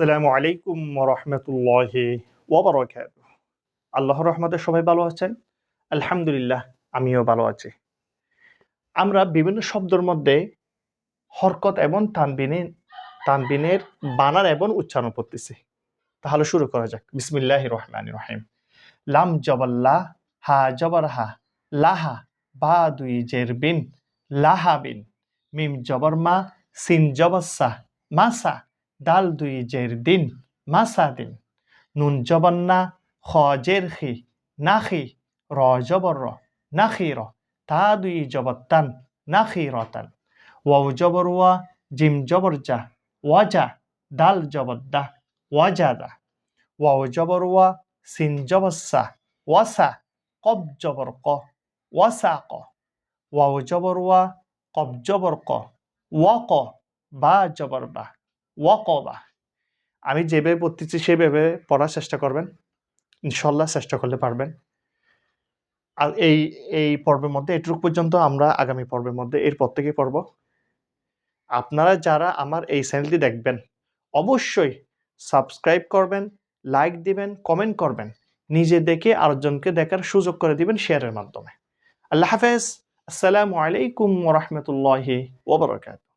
আসসালামু আলাইকুম রহমতুল্লাহ ওবরাকাত আল্লাহর রহমতে সবাই ভালো আছেন? আলহামদুলিল্লাহ, আমিও ভালো আছি। আমরা বিভিন্ন শব্দের মধ্যে হরকত এবং তানবিনে, তানবিনের বানার এবং উচ্চারণ করতেছি তাহলে শুরু করা যাক। বিসমিল্লাহ রহমান রহিম। লাম জবাল্লা হা জবর হা, লাহা বা দুই জের বিন, লাহা বিন, মিম জবর মা, সিন জবসা মাসা দাল দুই জের দিন মাসা দিন। নুন জবন্না খ জের খি নাখি র জবর র নাখি র, তা দুই জবত্তান নাখি রতান ওয়াও জবর ওয়া, জিম জবর যা ওয়াজা দাল জবর দা ওয়াজাদা ওয়াও জবর ওয়া, সিন জবসা ওয়াসা কব জবর ক ওয়াসা ক। ওয়াও জবর ওয়া, কব জবর ক, ওয়া ক, বা জবর বা। ওয়াকবা আমি যেভাবে পড়তেছি সেভাবে পড়ার চেষ্টা করবেন। ইনশাল্লাহ চেষ্টা করলে পারবেন। আর এই এই পর্বের মধ্যে, এটুকু পর্যন্ত আমরা আগামী পর্বের মধ্যে, এরপর থেকে পড়ব। আপনারা যারা আমার এই চ্যানেলটি দেখবেন, অবশ্যই সাবস্ক্রাইব করবেন লাইক দিবেন কমেন্ট করবেন। নিজে দেখে আরেকজনকে দেখার সুযোগ করে দিবেন শেয়ারের মাধ্যমে। আল্লাহ হাফেজ। আসসালামু আলাইকুম ওরহমতুল্লাহি ওবরাকাত